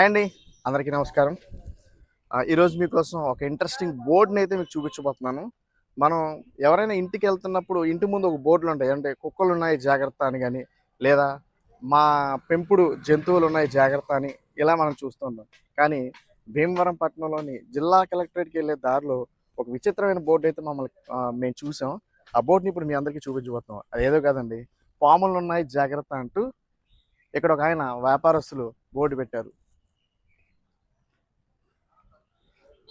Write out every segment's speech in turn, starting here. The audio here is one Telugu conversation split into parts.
అండి అందరికీ నమస్కారం. ఈరోజు మీకోసం ఒక ఇంట్రెస్టింగ్ బోర్డుని అయితే మీకు చూపించబోతున్నాను. మనం ఎవరైనా ఇంటికి వెళ్తున్నప్పుడు ఇంటి ముందు ఒక బోర్డులు ఉంటాయి. అంటే కుక్కలు ఉన్నాయి జాగ్రత్త అని కానీ లేదా మా పెంపుడు జంతువులు ఉన్నాయి జాగ్రత్త అని ఇలా మనం చూస్తుంటాం కానీ భీమవరం పట్టణంలోని జిల్లా కలెక్టరేట్కి వెళ్ళే దారిలో ఒక విచిత్రమైన బోర్డు అయితే మమ్మల్ని మేము చూసాం. ఆ బోర్డుని ఇప్పుడు మీ అందరికీ చూపించబోతున్నాం. అదేదో కాదండి పాములు ఉన్నాయి జాగ్రత్త అంటూ ఇక్కడ ఒక ఆయన వ్యాపారస్తులు బోర్డు పెట్టారు.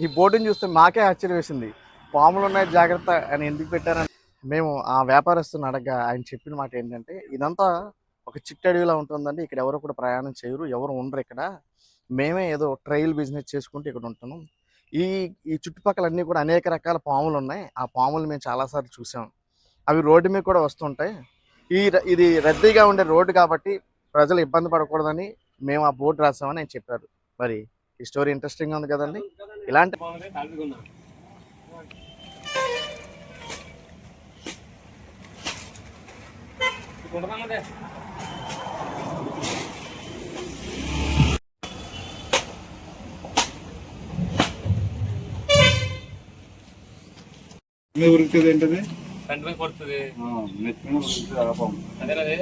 ఈ బోర్డుని చూస్తే మాకే ఆశ్చర్యం వేసింది. పాములు ఉన్నాయి జాగ్రత్త అని ఎందుకు పెట్టారని. మేము ఆ వ్యాపారస్తుని అడగగా ఆయన చెప్పిన మాట ఏంటంటే ఇదంతా ఒక చిట్టడవిలా ఉంటుందండి. ఇక్కడ ఎవరు కూడా ప్రయాణం చేయరు. ఎవరు ఉండరు ఇక్కడ. మేమే ఏదో ట్రైల్ బిజినెస్ చేసుకుంటూ ఇక్కడ ఉంటున్నాం. ఈ ఈ చుట్టుపక్కల అన్నీ కూడా అనేక రకాల పాములు ఉన్నాయి. ఆ పాములు మేము చాలాసార్లు చూసాం. అవి రోడ్డు మీద కూడా వస్తుంటాయి. ఈ ర- ఇది రద్దీగా ఉండే రోడ్డు కాబట్టి ప్రజలు ఇబ్బంది పడకూడదని మేము ఆ బోర్డు రాసామని ఆయన చెప్పారు. మరి ఈ స్టోరీ ఇంట్రెస్టింగ్ ఉంది కదండి? ఇలాంటి మీద ఉరికితే ఏంటది? కంటి మీద కొడుతుంది. నెత్తిన ఉరికితే ఆపం అదేనది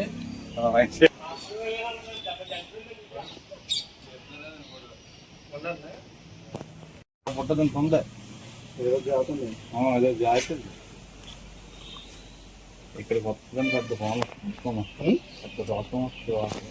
పుట్టదని పొందే ఏదో జాతుంది అదే జాతుంది ఇక్కడ కొత్తదని పెద్ద పాము చూసుకోమా పెద్ద దోషం వస్తుంది వాసన.